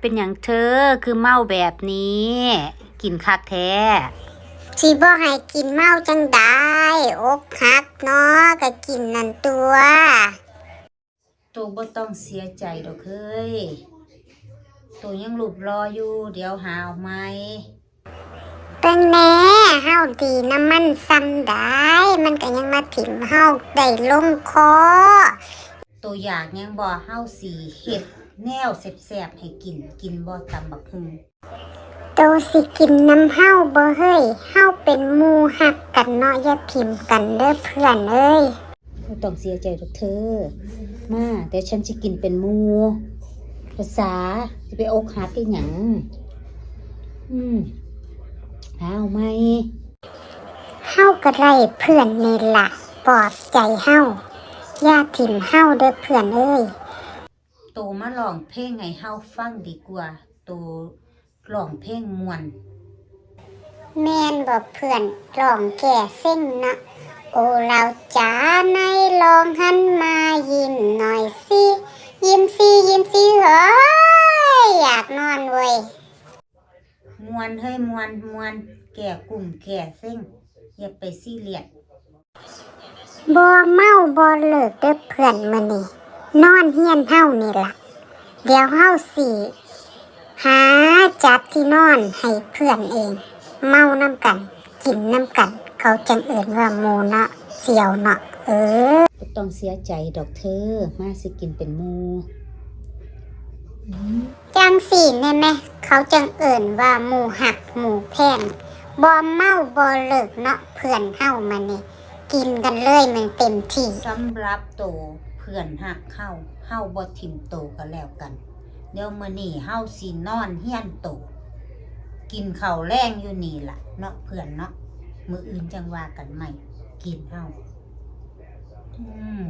เป็นอย่างเธอคือเมาแบบนี้ กินคักแท้สิบ่ให้กินเมาจังได้อกหักเนาะก็กินนั่นตัวตัวบ่ต้องเสียใจดอกเฮ้ยตัวยังหลุบรออยู่ เดี๋ยวหาเอาไหมเป็นแน่เฮาดีน้ำมันซ้ำได้ มันก็ยังมาถิ่มเฮาได้ลงคอตัวอยากยังบ่เฮาสีเห็ด แนวแซ่บๆให้กิน กินบ่ตำบักหุ่งโตสิกินน้ำเฮาบ่เฮ้ยเฮาเป็นหมู่หักกันเนาะอย่าถิ่มกันเด้อเพื่อนเอ้ยบ่ต้องเสียใจดอกเธอ มาเดี๋ยวฉันจะกินเป็นหมูภาษาจะไปอกหักอีหยังอืมหาเอาไหมเฮาก็ได้เพื่อนนี่ล่ะปลอบใจเฮาอย่าถิ่มเฮาเด้อเพื่อนเอ้ย โตมาลองเพลงให้เฮาฟังดีกว่า โตลองเพลงม่วน แม่นบอกเพื่อนลองแก่เส้นนะโอเราจ๋าในลองหันมายิ้มหน่อยสิยิ้มสิยิ้มสิเฮ้ยอยากนอนเว้ยมวนเฮ้ยมวนมวนแก่กลุ่มแก่เส้งอย่าไปซีเรียสบ่เมาบ่เลิกเด้อเพื่อนมื้อนี้ นอนเฮียนเฮานี่ล่ะ เดี๋ยวเฮาสิหาจัดที่นอนให้เพื่อนเอง เมาน้ำกัน กินน้ำกัน เขาจังเอิ้นว่าหมูเนาะเสี่ยวเนาะเออบ่ต้องเสียใจดอกเธอ มาสิกินเป็นหมูจังสี่แน่ไหมเขาจังเอิ่นว่าหมู่หักหมู่แพงบ่เมาบ่เลิกเนาะเพื่อนเฮามานี่กินกันเลยมันเต็มที่สำหรับโตเพื่อนหักเข้าเฮาบ่ทิมโตก็แล้วกัน เดี๋ยวมื้อนี้เฮาสินอนเฮียนโต กินข้าวแรงอยู่นี่ล่ะ เนาะเพื่อนเนาะมื้ออื่นจังว่ากันใหม่ กินเฮาอืม